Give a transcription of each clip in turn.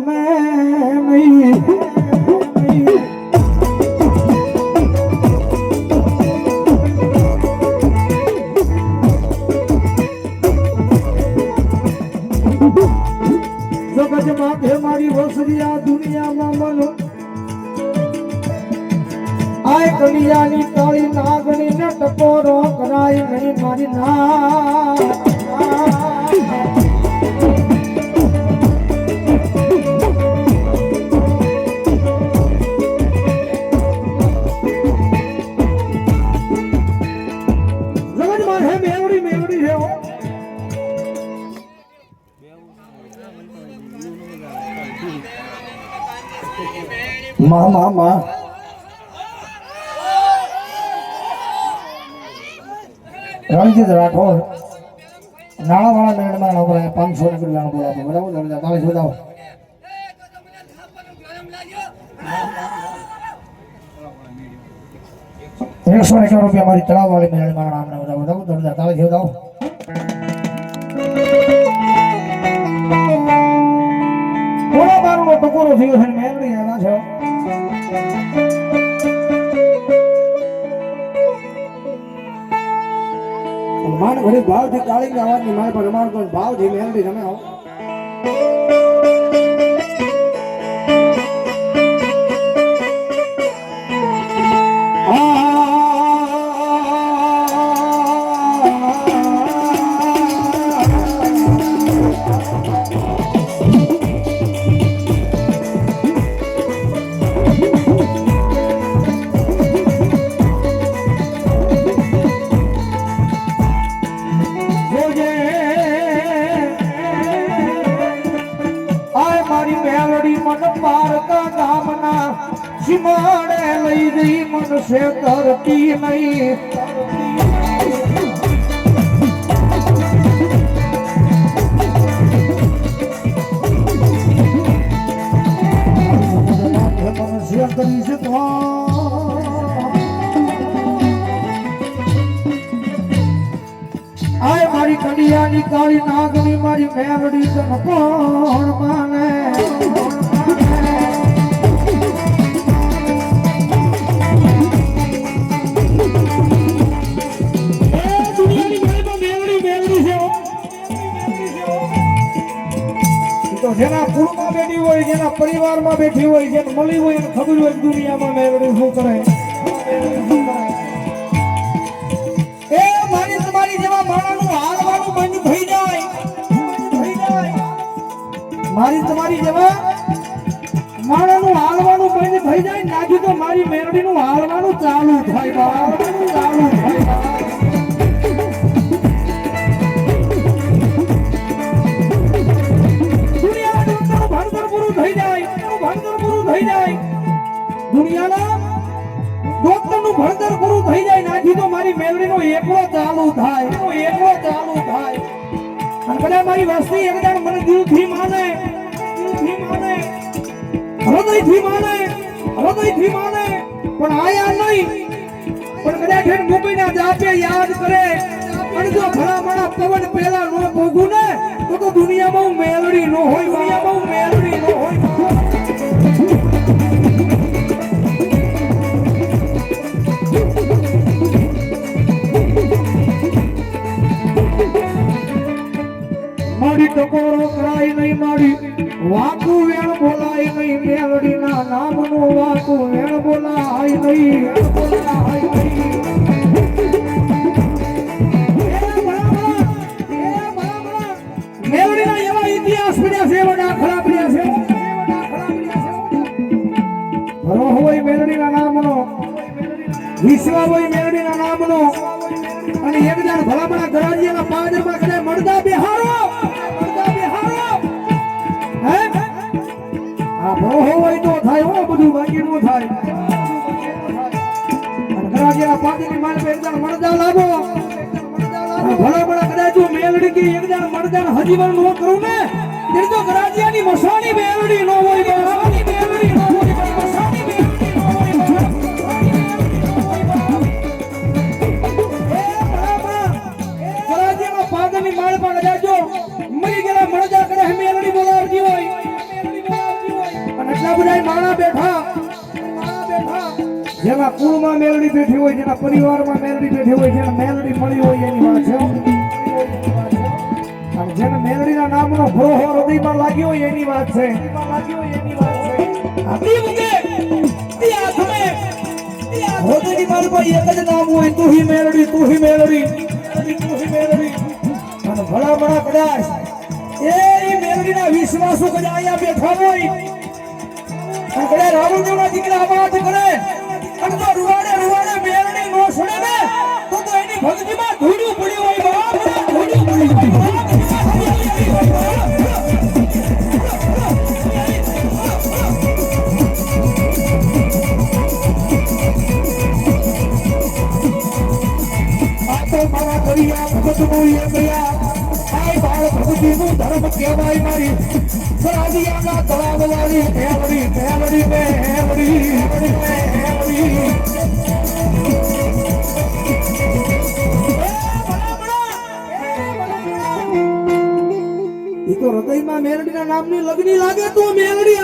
ગમે નહીં. માથે મારી વસરી આ દુનિયામાં મન. આય કલિયાની કાળી નાગણી ને ટકોરો કરાય નહીં મારી ના. માં માં માં રણજીત રાઠોડ. નાણાવાળા મેળમાં નોકરા પાંચસો ને કેટલા બોલાવો બરાબર તમે તાળી શોધાવો એકસો ને રૂપિયા મારી તળાવવાળી મેળમાં નામ બધા બરાબર બધા તાળી શોધાવો બારનો થયું છે મેળવી આવ્યા છો? માન ઘડી ભાવથી કાળી અવાજની મારે પર રમાડતો ભાવથી મેલડી રમે આવો કડિયાની કાળી નાગની મારી મેવડી તન કોણ માને. જેના કુળમાં બેઠી હોય, જેના પરિવારમાં બેઠી હોય, જેને મળી હોય એને ખબર હોય દુનિયામાં મેવડી શું કરે. મારી તમારી જેવા માણસનું હાલવાનું બંધ થઈ જાય નાખી તો મારી મેરડીનું હાલવાનું ચાલુ થાય બા. મારી ટકોરો કરાય નહીં મારી. વાકુ વેણ બોલાય નહીં. મેલડી ના નામનું વાકુ વેણ બોલાય નહીં. બોલાય નહીં. મેલડીના મેલડીના નામનો વિશ્વ હોય મેલડીના નામનો. અને એક જણ ભલામણા ગરાજીયાના પાદરમાં કદાચ મળતા બિહારો. બધું બાકી નો થાય. અને ગરાજીયાના માલ પર એક જણ મળદા લાવો. અને ભલામણા કદાચ જો મેલડી કે એક જણ હજીવન નો કરું ને, તે તો ગરાજીયાની મસાણી મેલડી નો હોય મસાણી બાબુરાય માણા બેઠા. જેના કુળમાં મેલડી બેઠી હોય જેના પરિવારમાં મેલડી બેઠી હોય જેને મેલડી મળી હોય, એની વાત છે. જેને મેલડીના નામનો ગ્રોહો હૃદયમાં લાગ્યો હોય, એની વાત છે. હૃદયની મારી પાસે એક જ હોય તું હી મેલડી તું હી મેલડી. તું હી મેલડી અને ભલા એ મેલડીના વિશ્વાસો કદાચ અહીંયા બેઠા હોય કદાચ રાવણદેવના દીકરા અવાજ કરે. અને તો રૂવાડે રૂવાડે મેલડી નો છોડે ને, તો તો એની ભક્તિમાં ધૂળ્યું પડ્યું હોય, બાપ ધૂળ્યું પડ્યું હોય. મારા દરિયા ભગતનું એ દયા આય ભગતીનું ધર્મ કહેવાય મારી. સરાદિયાના તળાવ વાળી હેવડી હેવડી ને હેવડી હેવડી તો હૃદયમાં મેલડીના નામની લગની લાગે તો મેલડી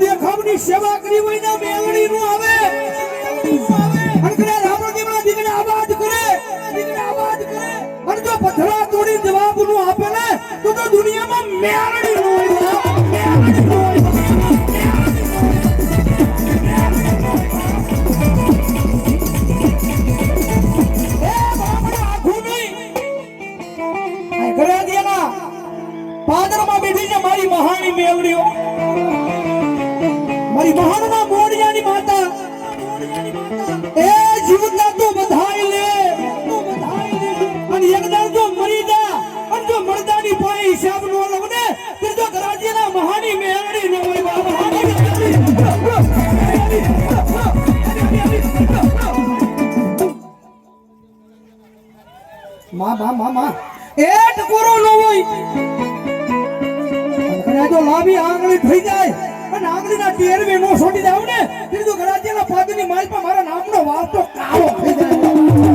દેખાવની સેવા કરી હોય ને મેલડી નું આવે. પાદરમાં બેઠી છે મારી મહાની મેવડીઓ માં માં માં માં. એટ ટકોરો ન હોય. અને તો લાંબી આંગળી થઈ જાય. અને આંગળીના ટેરવે નો છોડી જાવ ને. તો ગરાજીના પાદની માલ પર મારા નામનો વાતો કાળો થઈ જાય.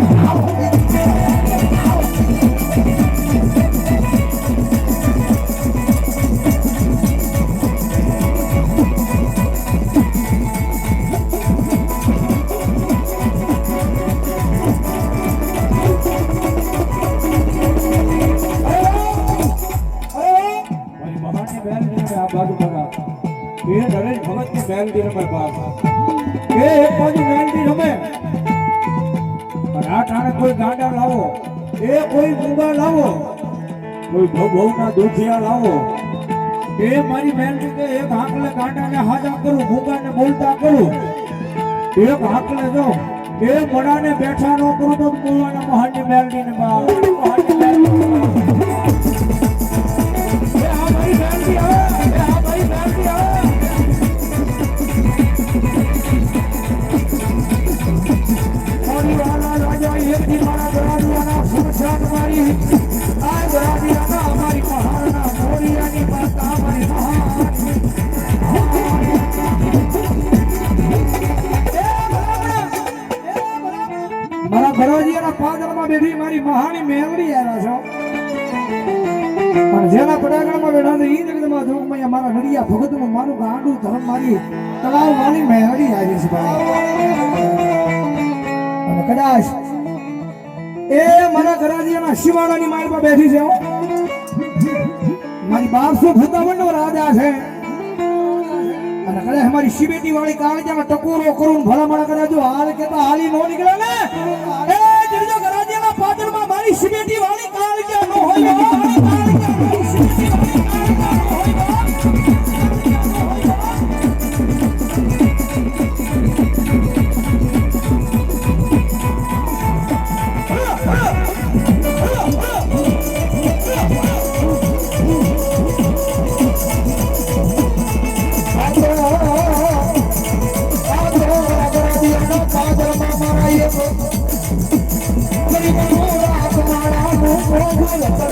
બાજુ ગાંડા લાવો એ મૂંગા મારી કે એક હાંકલે ગાંડાને હાજા કરું મૂંગાને બોલતા કરું એક હાંકલે જો એ મડાને બેઠા ન કરું તો મૂળવાના મહાની મેલડીને બાપ મહાની મેલડી એ મારી ભરોજીયાના પાદરમાં બેઠી મારી મહાની મેવડી આવ્યા છો. જેના પડાગણમાં બેઠા છે એ જગતમાં જો મારા નડિયા ભગતનું મારું ગાંડું ધર્મ મારી તળાવ મારી મેવડી આવી છે કદાચ એ મારા ઘરાજીયાના શિવાળાની મારી પર બેઠી છે મારી બારસો બાપસો નો રાજા છે? અને કદાચ અમારી શિબેટી વાળી કાળજામાં ટકોરો કરું ભલામણ કરે જો, હાલ કેતા હાલી નો નીકળે ને? એ જીરજો ગરાજીયાના પાદરમાં મારી શિબેટી વાળી કાળજા નો હોય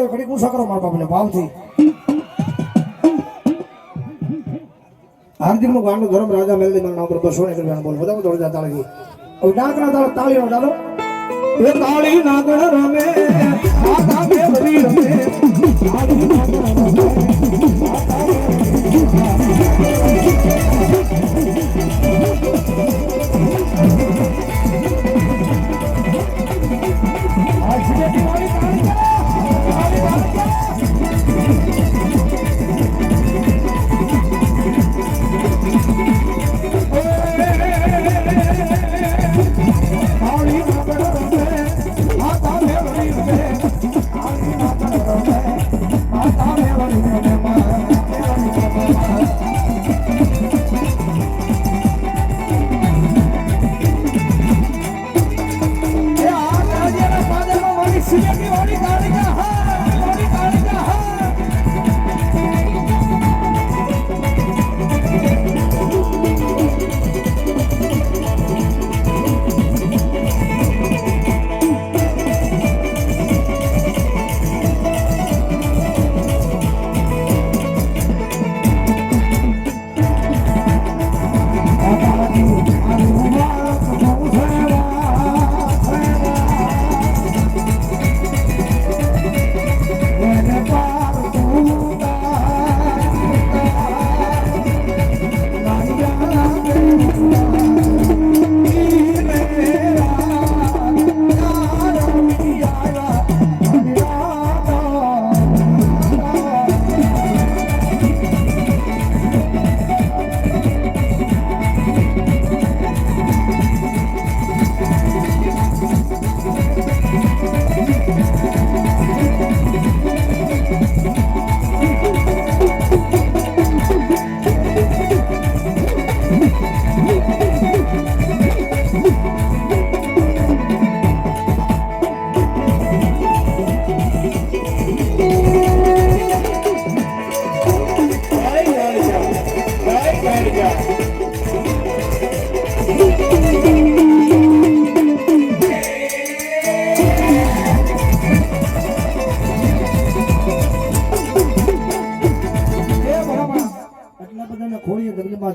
હતો ઘડી હું કરો મારા બાપને, ભાવથી. હાર્દિકનું ગાંડું ધર્મ રાજા મેલદી, મારા નામ પર બસો ને કરવાના બોલ. બધા થોડી તાળી હવે ડાકના તાળ તાળીનો ચાલો એ તાળી નાગણ રમે આતા ભરી રમે. તાળી નાગણ રમે.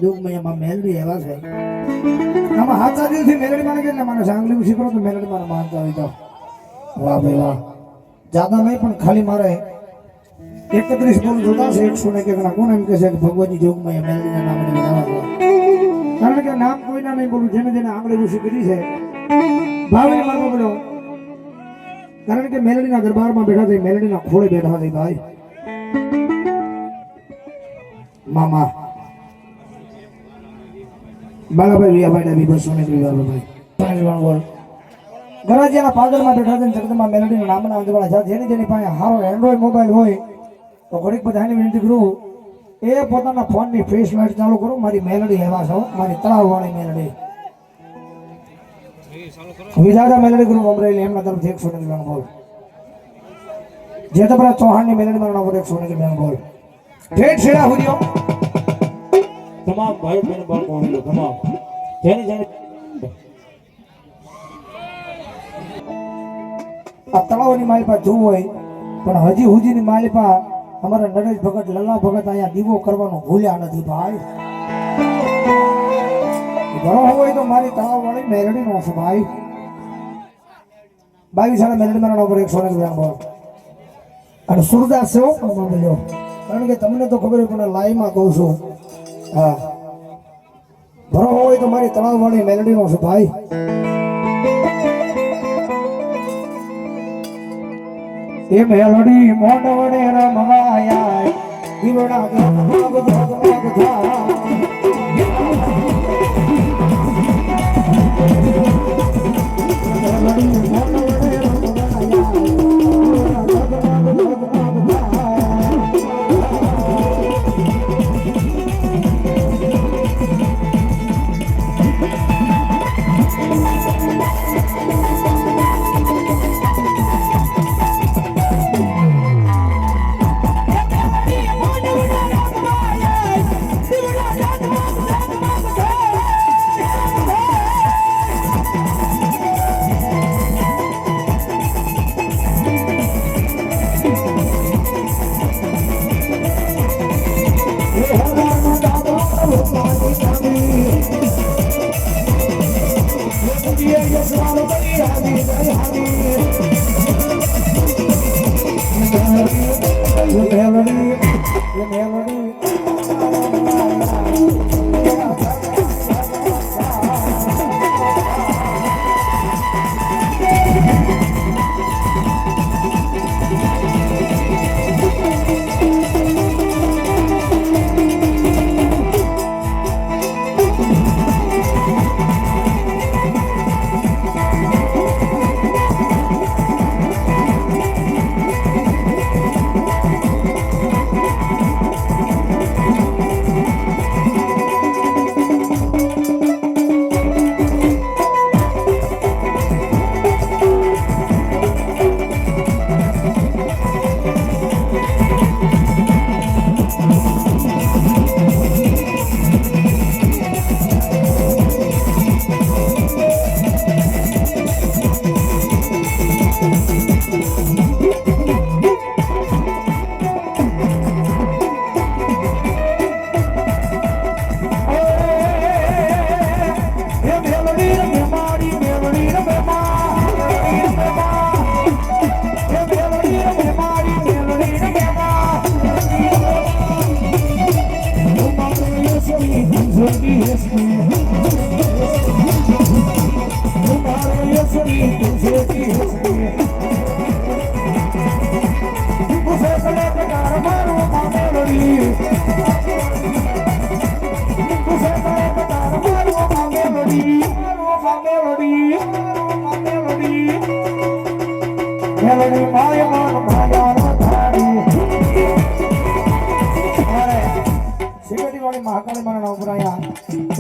ગગનમાં જોગમાં એમાં મેલડી એવા છે. આમાં હાથા દિવસથી મેલડી માને માણસ આંગળી ઉછી શીખરો તો મેલડી માને માનતા હોય તો. વાહ ભાઈ વાહ. જાદા નહીં, પણ ખાલી મારે એકત્રીસ ગુણ જોતા છે એકસો ને એક કોણ એમ કે છે કે ભગવાનની જોગમાં એ મેલડીના નામને બનાવવા કારણ કે નામ કોઈના નહીં બોલું, જેને જેને આંગળી ઉછી કરી છે. ભાવે મારો બોલો. કારણ કે મેલડીના દરબારમાં બેઠા થઈ, મેલડીના ખોળે બેઠા થઈ ભાઈ. મામા બાલાભાઈ વિયાભાઈ ડાબી બસો ને વિવાભાઈ બોલ ગરાજીયાના પાદરમાં બેઠા છે જગદમાં મેલડીના નામના અંજવાળા છે જેની જેની પાસે હારો એન્ડ્રોઈડ મોબાઈલ હોય, તો ઘડીક બધાની વિનંતી કરું. એ પોતાના ફોનની ફેસ લાઇટ ચાલુ કરો. મારી મેલડી એવા છો. મારી તળાવવાળી મેલડી વિધાતા મેલડી ગ્રુપ અમરેલી એમના તરફથી એકસો ને બેન બોલ. જે તો પેલા ચૌહાણની મેલડી મારા પર એકસો ને વિવાન બોલ. ઠેઠ છેડા હુર્યો તમામ ભાઈ બહેન બાળકો તમામ. જેને જેને આ તળાવની માલિપા જોવું હોય, પણ હજી હુજીની માલિપા અમારા નરેશ ભગત, લલ્લા ભગત અહીંયા દીવો કરવાનું ભૂલ્યા નથી ભાઈ. ઘણો હોય તો મારી તળાવ વાળી છે ભાઈ. બાવીસ સાડા મેલડી મારા નંબર એકસો અને સુરદાસ છે પણ બોલ્યો કારણ કે તમને તો ખબર પણ લાઈવમાં કહું છું. હા. ભરો હોય તો મારી તણાવ વાળી મેલડી નો છું, ભાઈ. એ મેલડી મોઢ વડે રમવાયા દીવડા મેલડી મોઢ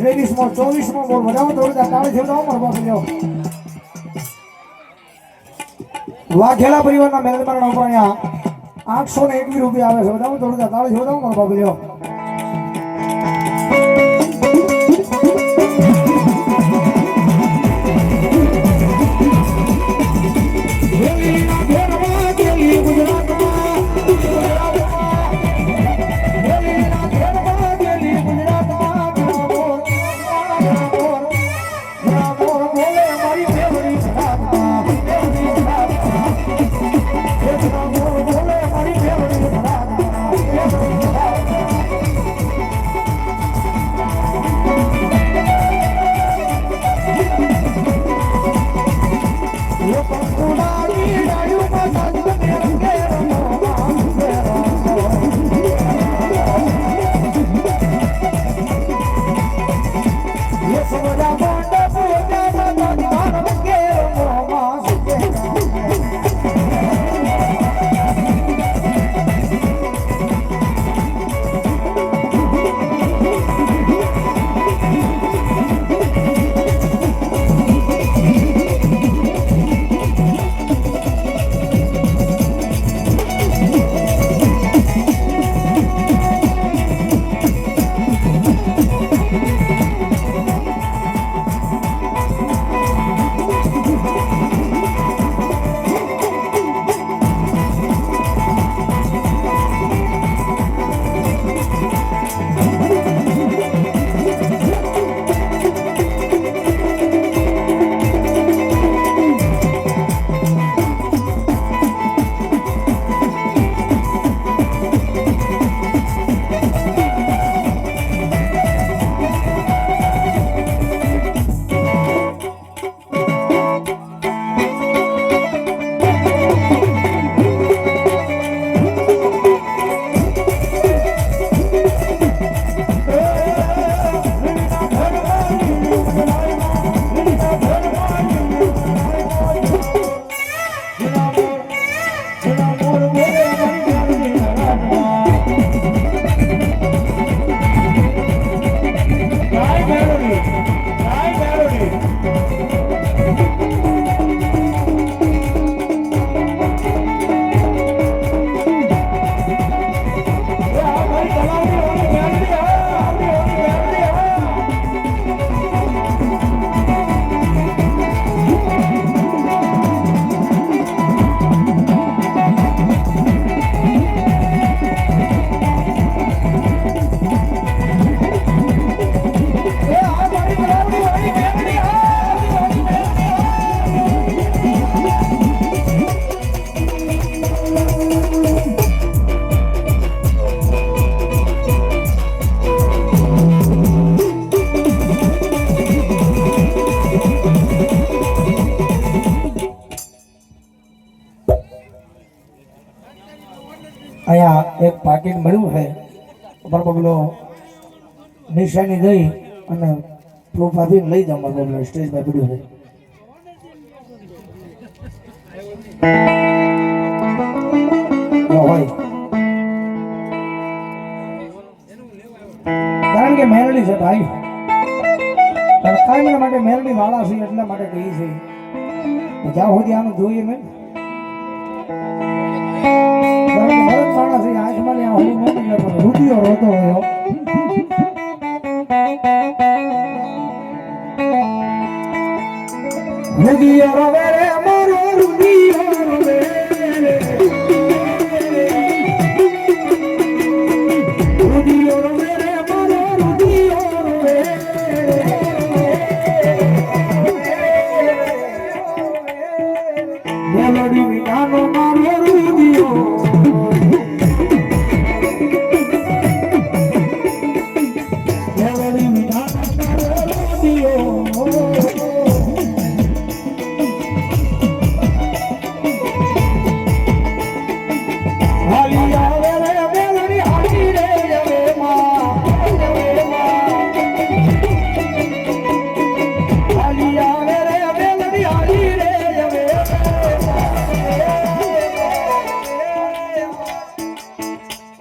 ત્રેવીસમો ચોવીસમો બોલ વધાવો દોડતા કાળે છે પણ બાપ લ્યો વાઘેલા પરિવારના મેલડી માના ઉપર અહીંયા આઠસો ને એકવીસ રૂપિયા આવે છે વધાવો દોડતા તાળે છે તો મારો બાપ અહીંયા એક પાકીટ મળ્યું છે. ઉપર પગલો નિશાની દઈ અને પ્રૂફ આપીને લઈ જાઓ મારો બગલો સ્ટેજ પર પડ્યું છે. કારણ કે મેરડી છે ભાઈ. કાયમ માટે મેરડી વાળા છે એટલા માટે કહી છે. જ્યાં સુધી આનું જોઈએ ભરત માણસ આંખમાં આ હોળી ન નીકળે પણ રુધિયો રોતો. રુધિયો રે મારો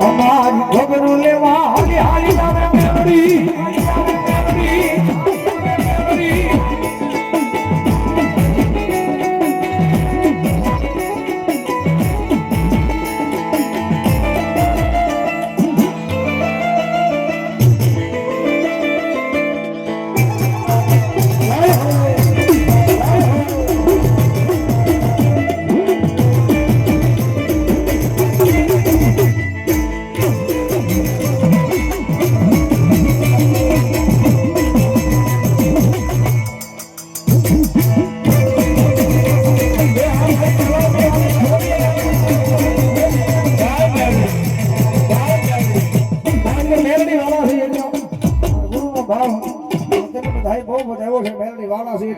અમારું ગભરું લેવા હાલી હાલી આવે મેળડી.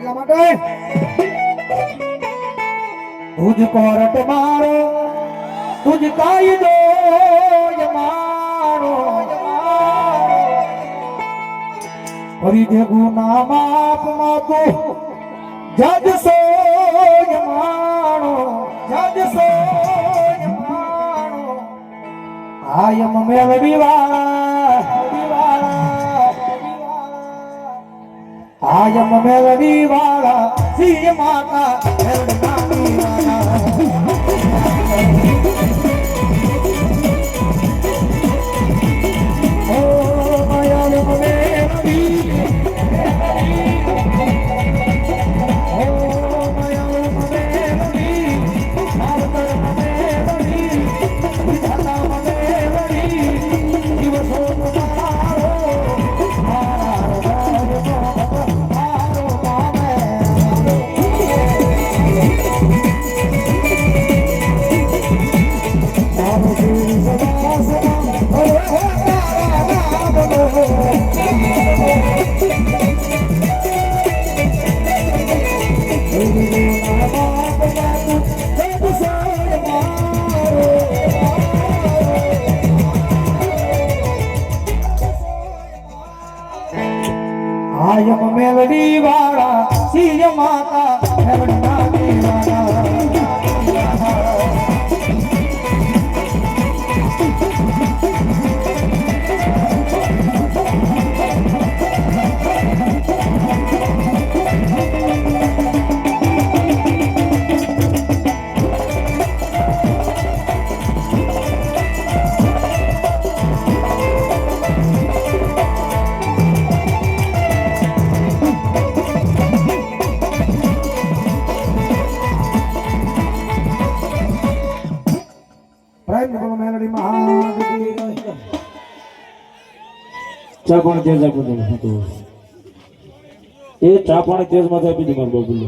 એટલા માટે. ભુજ કોરટ મારો ભુજ કાયદો મારો ફરી જે ગુના માપ માતો જજ સો માણો જજ સો માણો આયમ મેળવી વાળા આયમ મેળવી વાળા સિંહ માતા મેળવી વાળા ઓ વાળા સિંહ માતા મેલડી નાની ચા પાણી તેજ આપું તમને એ ચા પાણી તેજ માથે આપી દે મારા બાબુલે